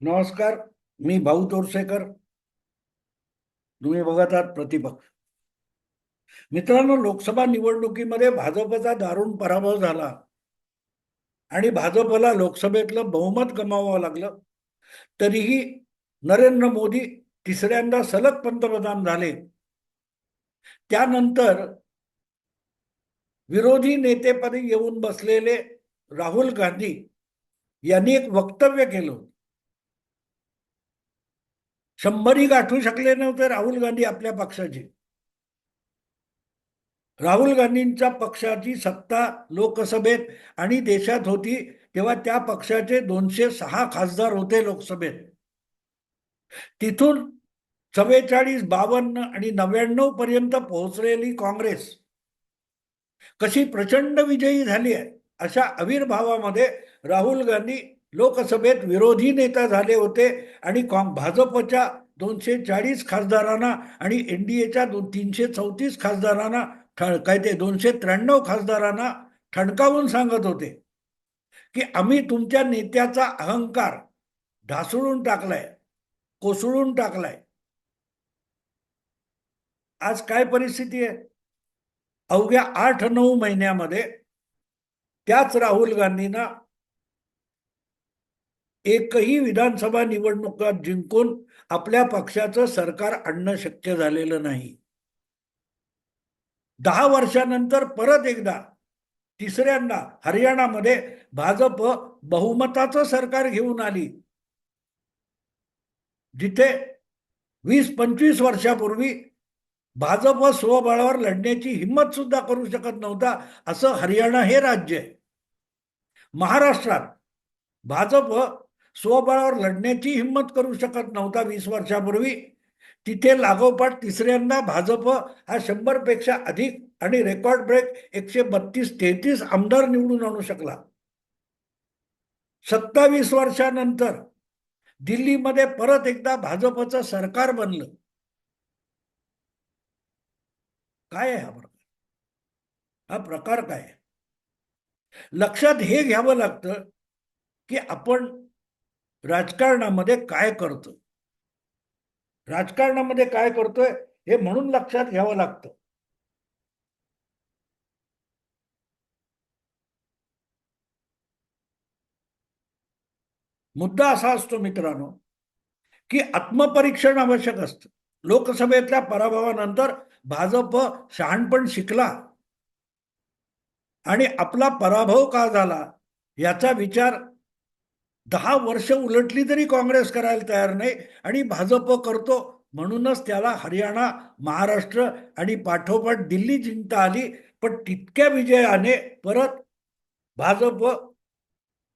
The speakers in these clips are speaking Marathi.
नमस्कार मी भाऊ तोरसेकर. तुम्ही बघत आहात प्रतिपक्ष. मित्रांनो लोकसभा निवडणुकीमध्ये भाजपचा दारुण पराभव झाला. आणि भाजपला लोकसभेतलं बहुमत गमावावं लागलं. तरीही नरेंद्र मोदी तिसऱ्यांदा सलग पंतप्रधान झाले. त्यानंतर विरोधी नेतेपदी येऊन बसलेले राहुल गांधी यांनी एक वक्तव्य केलं होतं. शंभरी गाठू शकले नव्हते राहुल गांधी आपल्या पक्षाचे. राहुल गांधींच्या पक्षाची सत्ता लोकसभेत आणि देशात होती तेव्हा त्या पक्षाचे दोनशे सहा खासदार होते लोकसभेत. तिथून चव्वेचाळीस बावन्न आणि नव्याण्णव पर्यंत पोहोचलेली काँग्रेस. कशी प्रचंड विजयी झाली आहे अशा आविर्भावामध्ये राहुल गांधी लोकसभेत विरोधी नेता झाले होते आणि काँ भाजपच्या दोनशे चाळीस खासदारांना आणि एन डी एच्या दोन तीनशे चौतीस खासदारांना ठ- काय ते दोनशे त्र्याण्णव खासदारांना ठणकावून सांगत होते की आम्ही तुमच्या नेत्याचा अहंकार ढासळून टाकलाय कोसळून टाकलाय. आज काय परिस्थिती आहे? अवघ्या आठ नऊ महिन्यामध्ये त्याच राहुल गांधींना एकही विधानसभा निवडणुकात जिंकून आपल्या पक्षाचं सरकार आणणं शक्य झालेलं नाही. दहा वर्षानंतर परत एकदा तिसऱ्यांदा हरियाणामध्ये भाजप बहुमताचं सरकार घेऊन आली. जिथे वीस पंचवीस वर्षापूर्वी भाजप स्वबळावर लढण्याची हिंमत सुद्धा करू शकत नव्हता असं हरियाणा हे राज्य आहे. महाराष्ट्रात भाजप स्वबळावर लढण्याची हिंमत करू शकत नव्हता वीस वर्षापूर्वी. तिथे लागोपाठ तिसऱ्यांदा भाजप हा शंभरपेक्षा अधिक आणि रेकॉर्ड ब्रेक एकशे बत्तीस तेहतीस आमदार निवडून आणू शकला. सत्तावीस वर्षानंतर दिल्लीमध्ये परत एकदा भाजपचं सरकार बनलं. काय आहे हा प्रकार? हा प्रकार काय आहे? लक्षात हे घ्यावं लागतं की आपण राजकारणामध्ये काय करतो राजकारणामध्ये काय करतोय हे म्हणून लक्षात घ्यावं लागतं. मुद्दा असा असतो मित्रांनो की आत्मपरीक्षण आवश्यक असतं. लोकसभेतल्या पराभवानंतर भाजप शहाणपण शिकला आणि आपला पराभव का झाला याचा विचार दहा वर्ष उलटली तरी काँग्रेस करायला तयार नाही आणि भाजप करतो म्हणूनच त्याला हरियाणा महाराष्ट्र आणि पाठोपाठ दिल्ली जिंकता आली. पण तितक्या विजयाने परत भाजप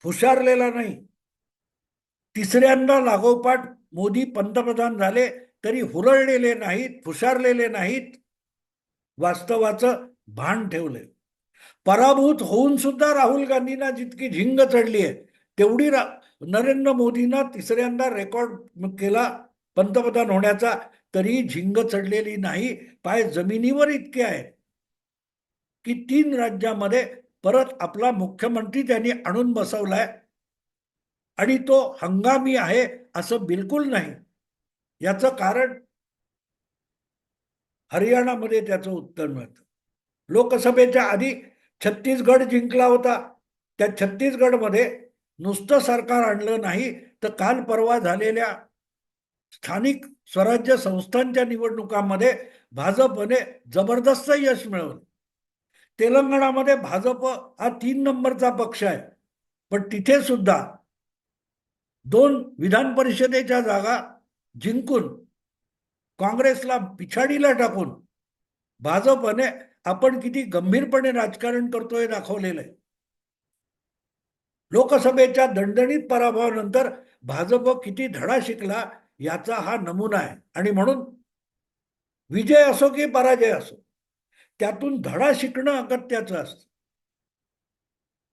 हुशारलेला नाही. तिसऱ्यांदा लागोपाठ मोदी पंतप्रधान झाले तरी हुरळलेले नाहीत फुशारलेले नाहीत. वास्तवाचं भान ठेवले पराभूत होऊन सुद्धा राहुल गांधींना जितकी झिंग चढली आहे तेवढी रा नरेंद्र मोदींना तिसऱ्यांदा रेकॉर्ड केला पंतप्रधान होण्याचा तरी झिंग चढलेली नाही पाय जमिनीवर इतके आहेत. की तीन राज्यामध्ये परत आपला मुख्यमंत्री त्यांनी आणून बसवलाय आणि तो हंगामी आहे असं बिलकुल नाही. याचं कारण हरियाणामध्ये त्याचं उत्तर मिळतं. लोकसभेच्या आधी छत्तीसगड जिंकला होता. त्या छत्तीसगडमध्ये नुसतं सरकार आणलं नाही तर काल परवा झालेल्या स्थानिक स्वराज्य संस्थांच्या निवडणुकांमध्ये भाजपने जबरदस्त यश मिळवलं. तेलंगणामध्ये भाजप हा तीन नंबरचा पक्ष आहे पण तिथे सुद्धा दोन विधान परिषदेच्या जागा जिंकून काँग्रेसला पिछाडीला टाकून भाजपने आपण किती गंभीरपणे राजकारण करतोय दाखवलेलं आहे. लोकसभेच्या दणदणीत पराभवानंतर भाजप किती धडा शिकला याचा हा नमुना आहे. आणि म्हणून विजय असो की पराजय असो त्यातून धडा शिकणं अगत्याचं असतं.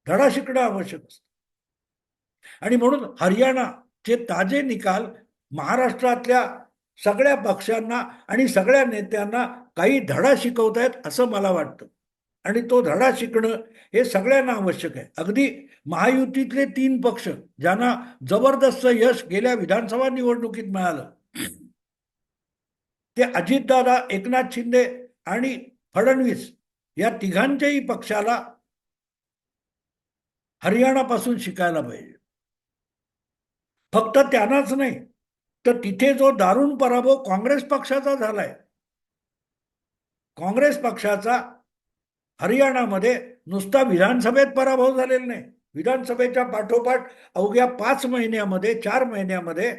धडा शिकणं आवश्यक असतं. आणि म्हणून हरियाणाचे ताजे निकाल महाराष्ट्रातल्या सगळ्या पक्षांना आणि सगळ्या नेत्यांना काही धडा शिकवतायत असं मला वाटतं. आणि तो धडा शिकणं हे सगळ्यांना आवश्यक आहे. अगदी महायुतीतले तीन पक्ष ज्यांना जबरदस्त यश गेल्या विधानसभा निवडणुकीत मिळालं ते अजितदादा एकनाथ शिंदे आणि फडणवीस या तिघांच्याही पक्षाला हरियाणापासून शिकायला पाहिजे. फक्त त्यांनाच नाही तर तिथे जो दारुण पराभव काँग्रेस पक्षाचा झालाय काँग्रेस पक्षाचा हरियाणामध्ये नुसता विधानसभेत पराभव झालेला नाही. विधानसभेच्या पाठोपाठ अवघ्या पाच महिन्यामध्ये चार महिन्यामध्ये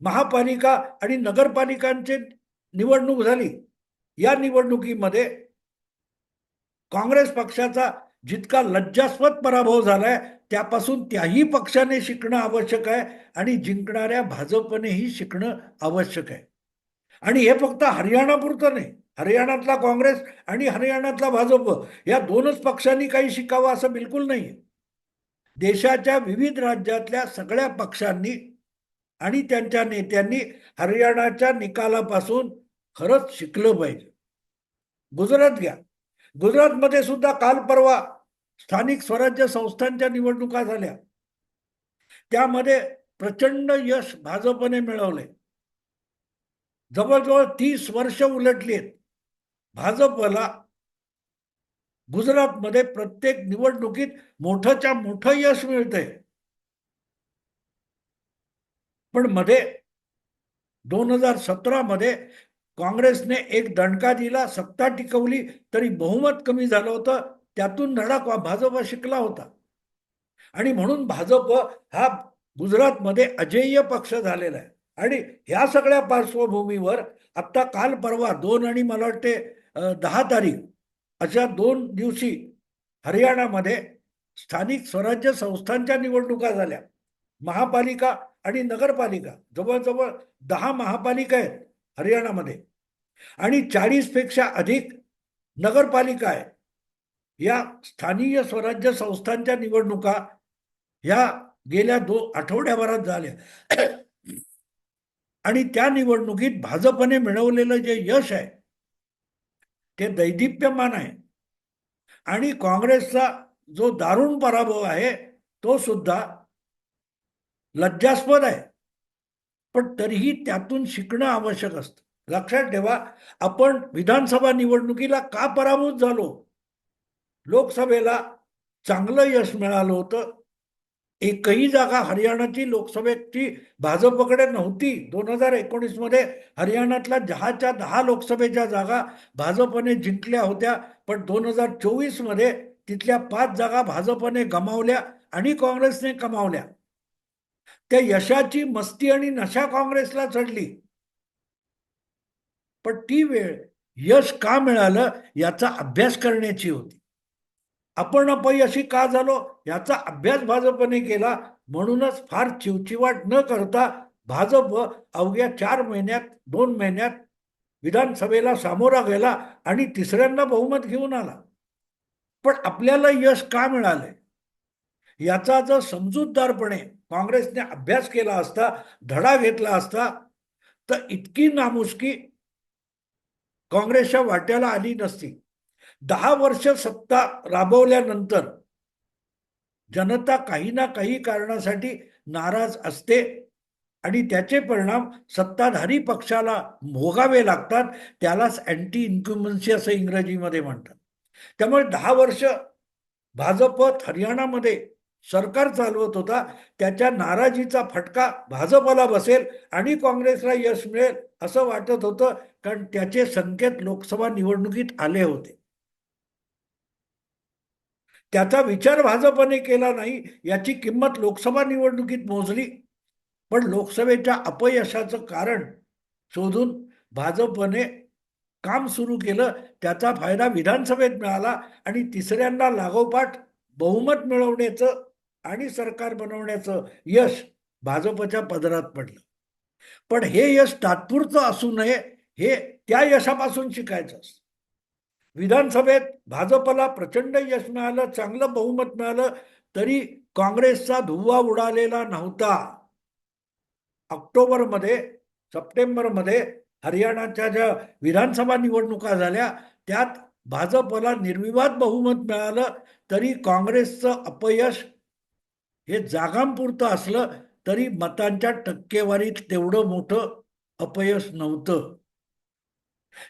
महापालिका आणि नगरपालिकांची निवडणूक झाली. या निवडणुकीमध्ये काँग्रेस पक्षाचा जितका लज्जास्पद पराभव झालाय त्यापासून त्याही पक्षाने शिकणं आवश्यक आहे आणि जिंकणाऱ्या भाजपनेही शिकणं आवश्यक आहे. आणि हे फक्त हरियाणापुरतं नाही हरियाणातला काँग्रेस आणि हरियाणातला भाजप या दोनच पक्षांनी काही शिकावं असं बिलकुल नाही. देशाच्या विविध राज्यातल्या सगळ्या पक्षांनी आणि त्यांच्या नेत्यांनी हरियाणाच्या निकालापासून खरंच शिकलं पाहिजे. गुजरात घ्या. गुजरातमध्ये सुद्धा काल परवा स्थानिक स्वराज्य संस्थांच्या निवडणुका झाल्या. त्यामध्ये प्रचंड यश भाजपने मिळवले जवळजवळ तीस वर्ष उलटली आहेत भाजपला गुजरातमध्ये प्रत्येक निवडणुकीत मोठंच्या मोठं यश मिळतंय. पण मध्ये दोन हजार सतरा मध्ये काँग्रेसने एक दणका दिला सत्ता टिकवली तरी बहुमत कमी झालं होतं त्यातून धडा भाजप शिकला होता. आणि म्हणून भाजप हा गुजरातमध्ये अजेय पक्ष झालेला आहे. आणि ह्या सगळ्या पार्श्वभूमीवर आत्ता काल परवा दोन आणि मला वाटते दहा तारीख अशा दोन दिवशी हरियाणामध्ये स्थानिक स्वराज्य संस्थांच्या निवडणुका झाल्या. महापालिका आणि नगरपालिका जवळजवळ दहा महापालिका आहेत हरियाणामध्ये. आणि चाळीसपेक्षा अधिक नगरपालिका आहे या स्थानीय स्वराज्य संस्थांच्या निवडणुका ह्या गेल्या दो आठवड्याभरात झाल्या. आणि त्या निवडणुकीत भाजपने मिळवलेलं जे यश आहे ते दैदिप्यमान आहे. आणि काँग्रेसचा जो दारुण पराभव आहे तो सुद्धा लज्जास्पद आहे. पण तरीही त्यातून शिकणं आवश्यक असतं. लक्षात ठेवा आपण विधानसभा निवडणुकीला का पराभूत झालो? लोकसभेला चांगलं यश मिळालं होतं. एकही जागा हरियाणाची लोकसभेची भाजपकडे नव्हती. दोन हजार एकोणीसमध्ये हरियाणातल्या दहाच्या दहा लोकसभेच्या जागा भाजपने जिंकल्या होत्या. पण दोन हजार चोवीसमध्ये तिथल्या पाच जागा भाजपने गमावल्या आणि काँग्रेसने कमावल्या. त्या यशाची मस्ती आणि नशा काँग्रेसला चढली. पण ती वेळ यश का मिळालं याचा अभ्यास करण्याची होती. आपण अपयशी का झालो? याचा अभ्यास भाजपने केला. म्हणूनच फार चिवचिवाट न करता भाजप अवघ्या चार महिन्यात दोन महिन्यात विधानसभेला सामोरा गेला आणि तिसऱ्यांदा बहुमत घेऊन आला. पण आपल्याला यश का मिळालंय याचा जर समजूतदारपणे काँग्रेसने अभ्यास केला असता धडा घेतला असता तर इतकी नामुष्की काँग्रेसच्या वाट्याला आली नसती. दहा वर्ष सत्ता राबवल्यानंतर जनता काही ना काही कारणासाठी नाराज असते आणि त्याचे परिणाम सत्ताधारी पक्षाला भोगावे लागतात. त्यालाच अँटी इन्क्युमन्सी असं इंग्रजीमध्ये म्हणतात. त्यामुळे दहा वर्ष भाजपत हरियाणामध्ये सरकार चालवत होता. त्याच्या नाराजीचा फटका भाजपला बसेल आणि काँग्रेसला यश मिळेल असं वाटत होतं. कारण त्याचे संकेत लोकसभा निवडणुकीत आले होते. त्याचा विचार भाजपने केला नाही याची किंमत लोकसभा निवडणुकीत मोजली. पण लोकसभेच्या अपयशाचं कारण शोधून भाजपने काम सुरू केलं त्याचा फायदा विधानसभेत मिळाला आणि तिसऱ्यांदा लागोपाठ बहुमत मिळवण्याचं आणि सरकार बनवण्याचं यश भाजपच्या पदरात पडलं. पण हे यश तात्पुरतं असू नये हे त्या यशापासून शिकायचं असतं. विधानसभेत भाजपला प्रचंड यश मिळालं चांगलं बहुमत मिळालं तरी काँग्रेसचा धुव्वा उडालेला नव्हता. ऑक्टोबरमध्ये सप्टेंबरमध्ये हरियाणाच्या ज्या विधानसभा निवडणुका झाल्या त्यात भाजपला निर्विवाद बहुमत मिळालं तरी काँग्रेसचं अपयश हे जागांपुरतं असलं तरी मतांच्या टक्केवारीत तेवढं मोठं अपयश नव्हतं.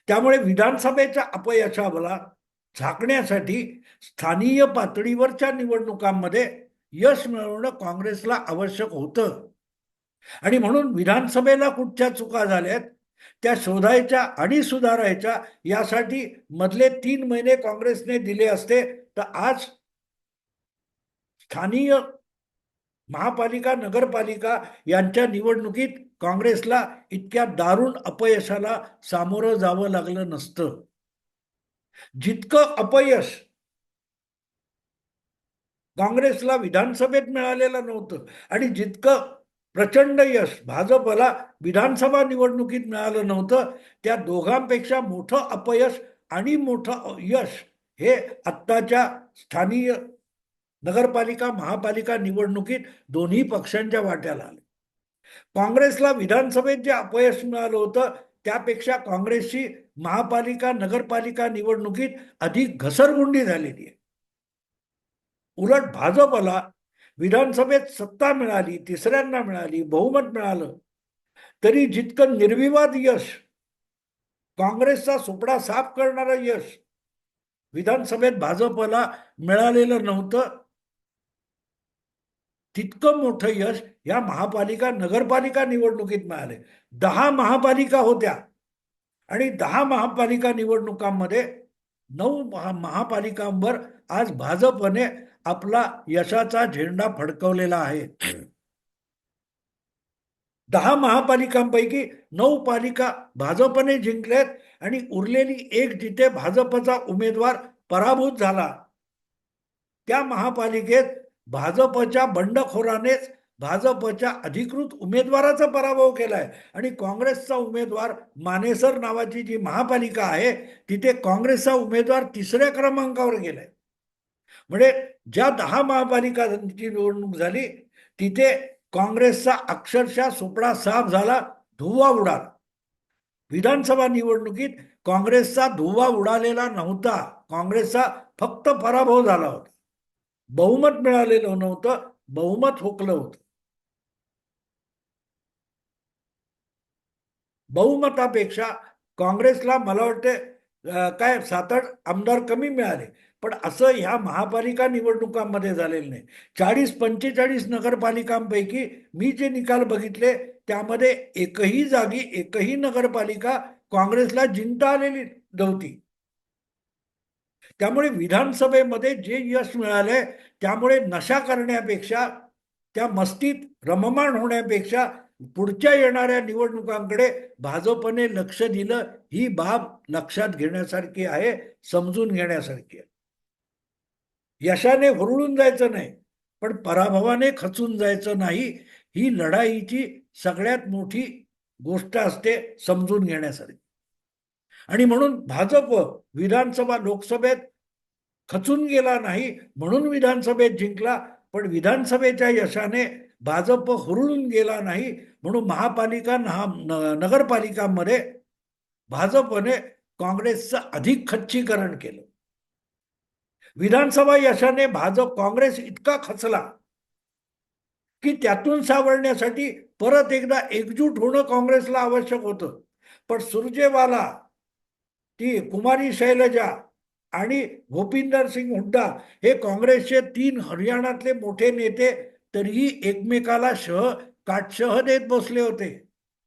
त्यामुळे विधानसभेच्या अपयशाला झाकण्यासाठी स्थानीय पातळीवरच्या निवडणुकांमध्ये यश मिळवणं काँग्रेसला आवश्यक होतं. आणि म्हणून विधानसभेला कुठच्या चुका झाल्यात त्या शोधायच्या आणि सुधारायच्या यासाठी मधले तीन महिने काँग्रेसने दिले असते तर आज स्थानीय महापालिका नगरपालिका यांच्या निवडणुकीत काँग्रेसला इतक्या दारुण अपयशाला सामोरं जावं लागलं नसतं. जितकं अपयश काँग्रेसला विधानसभेत मिळालेलं नव्हतं आणि जितकं प्रचंड यश भाजपला विधानसभा निवडणुकीत मिळालं नव्हतं त्या दोघांपेक्षा मोठं अपयश आणि मोठं यश हे आत्ताच्या स्थानीय नगरपालिका महापालिका निवडणुकीत दोन्ही पक्षांच्या वाट्याला आले. काँग्रेसला विधानसभेत जे अपयश मिळालं होतं त्यापेक्षा काँग्रेसची महापालिका नगरपालिका निवडणुकीत अधिक घसरगुंडी झालेली आहे. उलट भाजपला विधानसभेत सत्ता मिळाली तिसऱ्यांदा मिळाली बहुमत मिळालं तरी जितकं निर्विवाद यश काँग्रेसचा सुपडा साफ करणारं यश विधानसभेत भाजपला मिळालेलं नव्हतं तितकं मोठं यश या महापालिका नगरपालिका निवडणुकीत मिळाले. दहा महापालिका होत्या. आणि दहा महापालिका निवडणुकांमध्ये नऊ महा महापालिकांवर आज भाजपने आपला यशाचा झेंडा फडकवलेला आहे. दहा महापालिकांपैकी नऊ पालिका भाजपने जिंकल्यात आणि उरलेली एक जिथे भाजपचा उमेदवार पराभूत झाला त्या महापालिकेत भाजपच्या बंडखोरानेच भाजपच्या अधिकृत उमेदवाराचा पराभव केलाय. आणि काँग्रेसचा उमेदवार मानेसर नावाची जी महापालिका आहे तिथे काँग्रेसचा उमेदवार तिसऱ्या क्रमांकावर गेलाय. म्हणजे ज्या दहा महापालिकांची निवडणूक झाली तिथे काँग्रेसचा अक्षरशः सुपडा साफ झाला धुवा उडाला. विधानसभा निवडणुकीत काँग्रेसचा धुवा उडालेला नव्हता काँग्रेसचा फक्त पराभव झाला होता. बहुमत मिळालेलं नव्हतं बहुमत हुकलं होतं. बहुमतापेक्षा काँग्रेसला मला वाटते काय सात आठ आमदार कमी मिळाले. पण असं ह्या महापालिका निवडणुकांमध्ये झालेलं नाही. चाळीस पंचेचाळीस नगरपालिकांपैकी मी जे निकाल बघितले त्यामध्ये एकही जागी एकही नगरपालिका काँग्रेसला जिंकता आलेली नव्हती. त्यामुळे विधानसभेमध्ये जे यश मिळालंय त्यामुळे नशा करण्यापेक्षा त्या मस्तीत रममाण होण्यापेक्षा पुढच्या येणाऱ्या निवडणुकांकडे भाजपने लक्ष दिलं ही बाब लक्षात घेण्यासारखी आहे समजून घेण्यासारखी आहे. यशाने हुरळून जायचं नाही पण पराभवाने खचून जायचं नाही ही लढाईची सगळ्यात मोठी गोष्ट असते समजून घेण्यासारखी. आणि म्हणून भाजप विधानसभा लोकसभेत खचून गेला नाही म्हणून विधानसभेत जिंकला पण विधानसभेच्या यशाने भाजप हुरळून गेला नाही म्हणून महापालिका नगरपालिकांमध्ये भाजपने काँग्रेसचं अधिक खच्चीकरण केलं. विधानसभा यशाने भाजप काँग्रेस इतका खचला की त्यातून सावरण्यासाठी परत एकदा एकजूट होणं काँग्रेसला आवश्यक होतं. पण सुरजेवाला ती कुमारी शैलजा आणि भूपिंदर सिंग हुड्डा हे काँग्रेसचे तीन हरियाणातले मोठे नेते तरीही एकमेकाला शह काटशह देत बसले होते.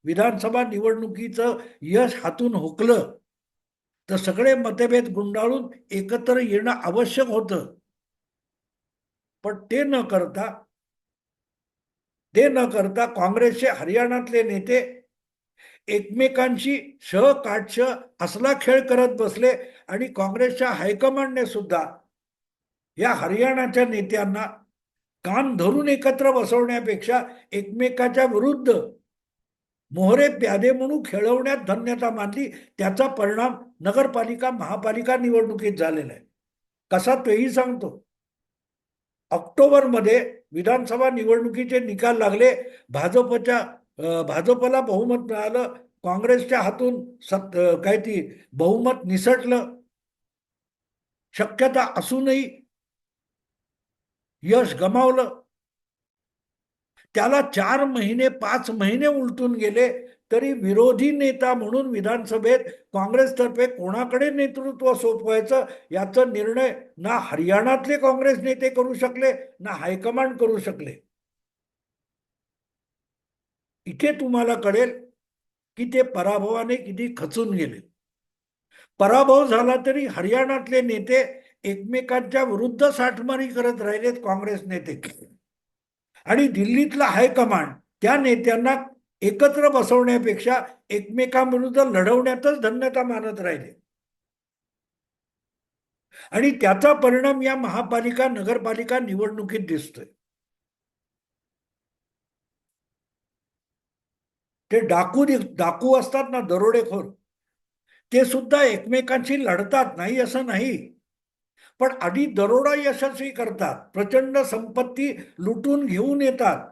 विधानसभा निवडणुकीचं यश हातून हुकलं तर सगळे मतभेद गुंडाळून एकत्र येणं आवश्यक होतं. पण ते न करता ते न करता काँग्रेसचे हरियाणातले नेते एकमेकांशी श काटश असला खेळ करत बसले आणि काँग्रेसच्या हायकमांडने सुद्धा या हरियाणाच्या नेत्यांना कान धरून एकत्र बसवण्यापेक्षा एकमेकाच्या विरुद्ध मोहरे प्यादे म्हणून खेळवण्यात धन्यता मानली त्याचा परिणाम नगरपालिका महापालिका निवडणुकीत झालेला आहे. कसा तेही सांगतो. ऑक्टोबरमध्ये विधानसभा निवडणुकीचे निकाल लागले भाजपच्या भाजपला बहुमत मिळालं काँग्रेसच्या हातून सत काय ती बहुमत निसटलं. शक्यता असूनही यश गमावलं. त्याला चार महिने पाच महिने उलटून गेले तरी विरोधी नेता म्हणून विधानसभेत काँग्रेसतर्फे कोणाकडे नेतृत्व सोपवायचं याचा निर्णय ना हरियाणातले काँग्रेस नेते करू शकले ना हायकमांड करू शकले. इथे तुम्हाला कळेल की ते पराभवाने किती खचून गेले. पराभव झाला तरी हरियाणातले नेते एकमेकांच्या विरुद्ध साठमारी करत राहिलेत काँग्रेस नेते. आणि दिल्लीतला हायकमांड त्या नेत्यांना एकत्र बसवण्यापेक्षा एकमेकांविरुद्ध लढवण्यातच धन्यता मानत राहिले. आणि त्याचा परिणाम या महापालिका नगरपालिका निवडणुकीत दिसतोय. ते डाकू डाकू असतात ना दरोडेखोर ते सुद्धा एकमेकांशी लढतात नाही असं नाही. पण आधी दरोडा यशस्वी करतात प्रचंड संपत्ती लुटून घेऊन येतात.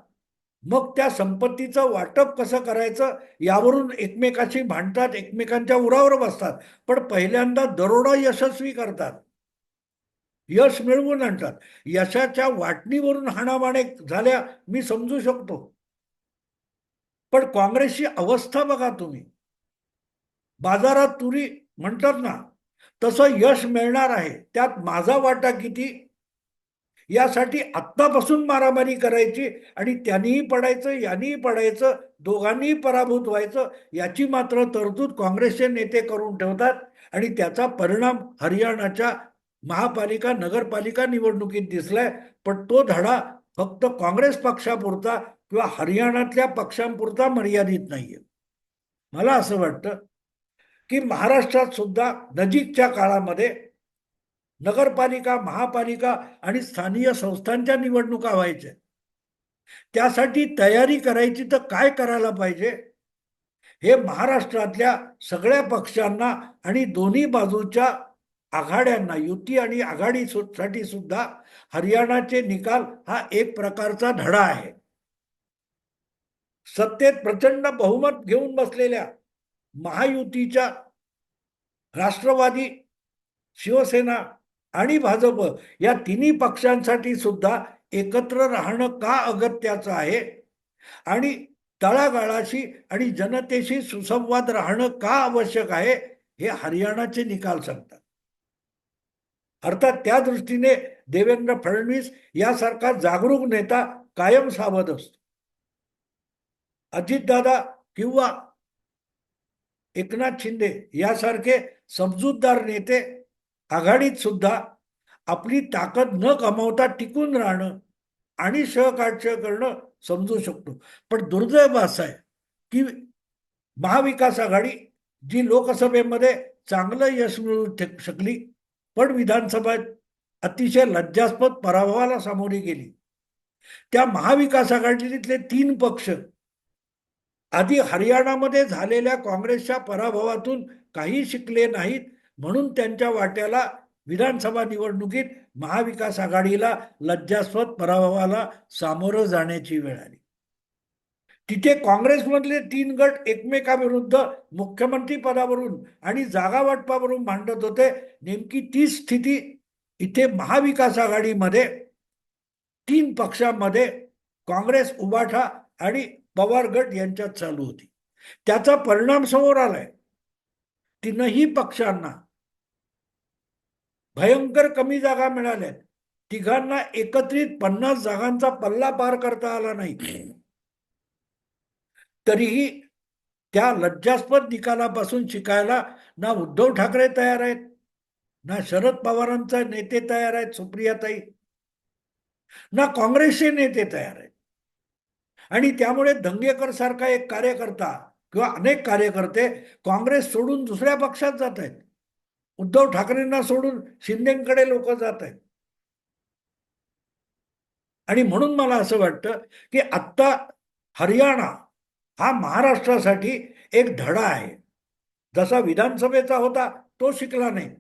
मग त्या संपत्तीचं वाटप कसं करायचं यावरून एकमेकाशी भांडतात एकमेकांच्या उरावर बसतात. पण पहिल्यांदा दरोडा यशस्वी करतात. यश मिळवून आणतात. यशाच्या वाटणीवरून हाणामाणे झाल्या मी समजू शकतो. पण काँग्रेसची अवस्था बघा तुम्ही. बाजारात तुरी म्हणतात ना तसं यश मिळणार आहे. त्यात माझा वाटा किती? यासाठी आत्तापासून मारामारी करायची आणि त्यांनीही पडायचं यांनीही पडायचं दोघांनीही पराभूत व्हायचं याची मात्र तरतूद काँग्रेसचे नेते करून ठेवतात आणि त्याचा परिणाम हरियाणाच्या महापालिका नगरपालिका निवडणुकीत दिसलाय. पण तो धडा फक्त काँग्रेस पक्षापुरता किंवा हरियाणातल्या पक्षांपुरता मर्यादित नाहीये. मला असं वाटतं की महाराष्ट्रात सुद्धा नजीकच्या काळामध्ये नगरपालिका महापालिका आणि स्थानीय संस्थांच्या निवडणुका व्हायच्या. त्यासाठी तयारी करायची तर काय करायला पाहिजे? हे महाराष्ट्रातल्या सगळ्या पक्षांना आणि दोन्ही बाजूच्या आघाड्यांना युती आणि आघाडी साठी सुद्धा हरियाणाचे निकाल हा एक प्रकारचा धडा आहे. सत्तेत प्रचंड बहुमत घेऊन बसलेल्या महायुतीच्या राष्ट्रवादी शिवसेना आणि भाजप या तिन्ही पक्षांसाठी सुद्धा एकत्र राहणं का अगत्याचं आहे? आणि तळागाळाशी आणि जनतेशी सुसंवाद राहणं का आवश्यक आहे? हे हरियाणाचे निकाल सांगतात. अर्थात त्या दृष्टीने देवेंद्र फडणवीस यासारखा जागरूक नेता कायम सावध असतो. अजितदादा किंवा एकनाथ शिंदे यासारखे समजूतदार नेते आघाडीत सुद्धा आपली ताकद न गमावता टिकून राहणं आणि सहकार्य करणं समजू शकतो. पण दुर्दैव असं आहे की महाविकास आघाडी जी लोकसभेमध्ये चांगलं यश मिळू शकली पण विधानसभेत अतिशय लज्जास्पद पराभवाला सामोरी गेली. त्या महाविकास आघाडीतले तीन पक्ष आधी हरियाणामध्ये झालेल्या काँग्रेसच्या पराभवातून काही शिकले नाहीत म्हणून त्यांच्या वाट्याला विधानसभा निवडणुकीत महाविकास आघाडीला लज्जास्पद पराभवाला सामोरं जाण्याची वेळ आली. तिथे काँग्रेसमधले तीन गट एकमेकाविरुद्ध मुख्यमंत्री पदावरून आणि जागा वाटपावरून मांडत होते. नेमकी ती स्थिती इथे महाविकास आघाडीमध्ये तीन पक्षांमध्ये काँग्रेस उबाठा आणि पवार गट यांच्यात चालू होती. त्याचा परिणाम समोर आलाय. तीनही पक्षांना भयंकर कमी जागा मिळाल्या तिघांना एकत्रित पन्नास जागांचा पल्ला पार करता आला नाही. तरीही त्या लज्जास्पद निकालापासून शिकायला ना उद्धव ठाकरे तयार आहेत ना शरद पवारांचे नेते तयार आहेत सुप्रियाताई ना काँग्रेसचे नेते तयार आहेत. आणि त्यामुळे दंगेकर सारखा एक कार्यकर्ता किंवा अनेक कार्यकर्ते काँग्रेस सोडून दुसऱ्या पक्षात जात आहेत. उद्धव ठाकरेंना सोडून शिंदेकडे लोक जात आहेत. आणि म्हणून मला असं वाटतं की आत्ता हरियाणा हा महाराष्ट्रासाठी एक धडा आहे. जसा विधानसभेचा होता तो शिकला नाही.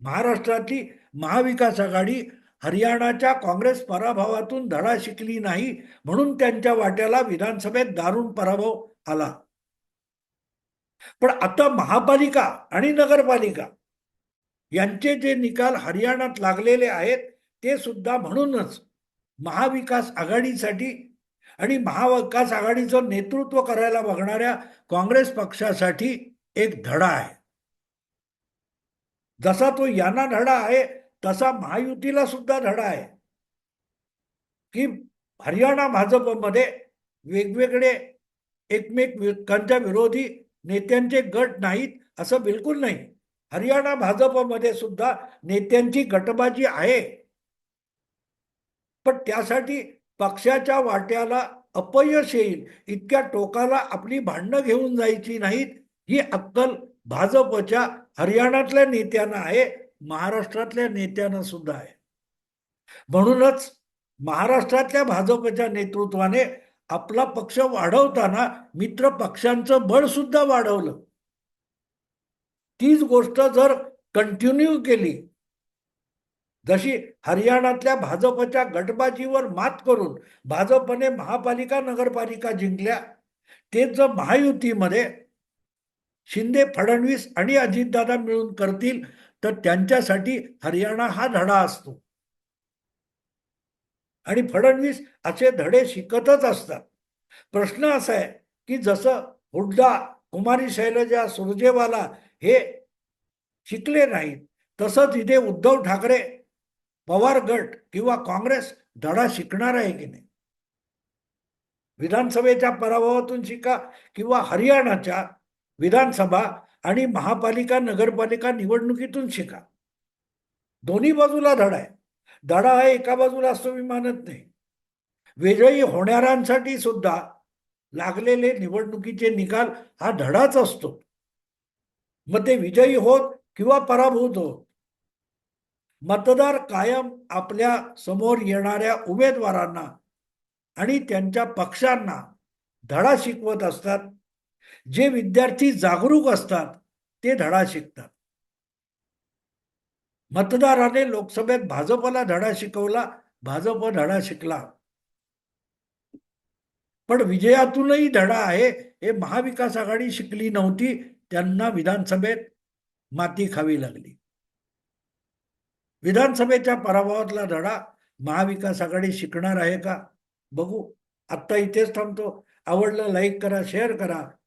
महाराष्ट्रातली महाविकास आघाडी हरियाणाच्या काँग्रेस पराभवातून धडा शिकली नाही म्हणून त्यांच्या वाट्याला विधानसभेत दारुण पराभव आला. पण आता महापालिका आणि नगरपालिका यांचे जे निकाल हरियाणात लागलेले आहेत ते सुद्धा म्हणूनच महाविकास आघाडीसाठी आणि महाविकास आघाडीचं नेतृत्व करायला बघणाऱ्या काँग्रेस पक्षासाठी एक धडा आहे. जसा तो यांना धडा आहे तसा महायुतीला सुद्धा धडा आहे. की हरियाणा भाजपमध्ये वेगवेगळे एकमेकांच्या विरोधी नेत्यांचे गट नाहीत असं बिलकुल नाही. हरियाणा भाजपमध्ये सुद्धा नेत्यांची गटबाजी आहे. पण त्यासाठी पक्षाच्या वाट्याला अपयश येईल इतक्या टोकाला आपली भांडणं घेऊन जायची नाहीत ही अक्कल भाजपच्या हरियाणातल्या नेत्यांना आहे. महाराष्ट्रातल्या नेत्यांना सुद्धा आहे. म्हणूनच महाराष्ट्रातल्या भाजपच्या नेतृत्वाने आपला पक्ष वाढवताना मित्र पक्षांचं बळ सुद्धा वाढवलं. तीच गोष्ट जर कंटिन्यू केली जशी हरियाणातल्या भाजपच्या गटबाजीवर मात करून भाजपने महापालिका नगरपालिका जिंकल्या तेच जर महायुतीमध्ये शिंदे फडणवीस आणि अजितदादा मिळून करतील तर त्यांच्यासाठी हरियाणा हा धडा असतो. आणि फडणवीस असे धडे शिकतच असतात. प्रश्न असा आहे की जसं हुड्डा कुमारी शैलजा सुरजेवाला हे शिकले नाहीत तसंच इथे उद्धव ठाकरे पवार गट किंवा काँग्रेस धडा शिकणार आहे की नाही? विधानसभेच्या पराभवातून शिका किंवा हरियाणाच्या विधानसभा आणि महापालिका नगरपालिका निवडणुकीतून शिका. दोन्ही बाजूला धडा आहे. धडा हा एका बाजूला असतो मी मानत नाही. विजयी होणाऱ्यांसाठी सुद्धा लागलेले निवडणुकीचे निकाल हा धडाच असतो. मग ते विजयी होत किंवा पराभूत होत. मतदार कायम आपल्यासमोर येणाऱ्या उमेदवारांना आणि त्यांच्या पक्षांना धडा शिकवत असतात जे विद्यार्थी जागरूक असतात ते धडा शिकतात. मतदाराने लोकसभेत भाजपला धडा शिकवला भाजप धडा शिकला. पण विजयातूनही धडा आहे हे महाविकास आघाडी शिकली नव्हती त्यांना विधानसभेत माती खावी लागली. विधानसभेच्या पराभवातला धडा महाविकास आघाडी शिकणार आहे का? बघू. आत्ता इथेच थांबतो. आवडलं लाईक करा शेअर करा.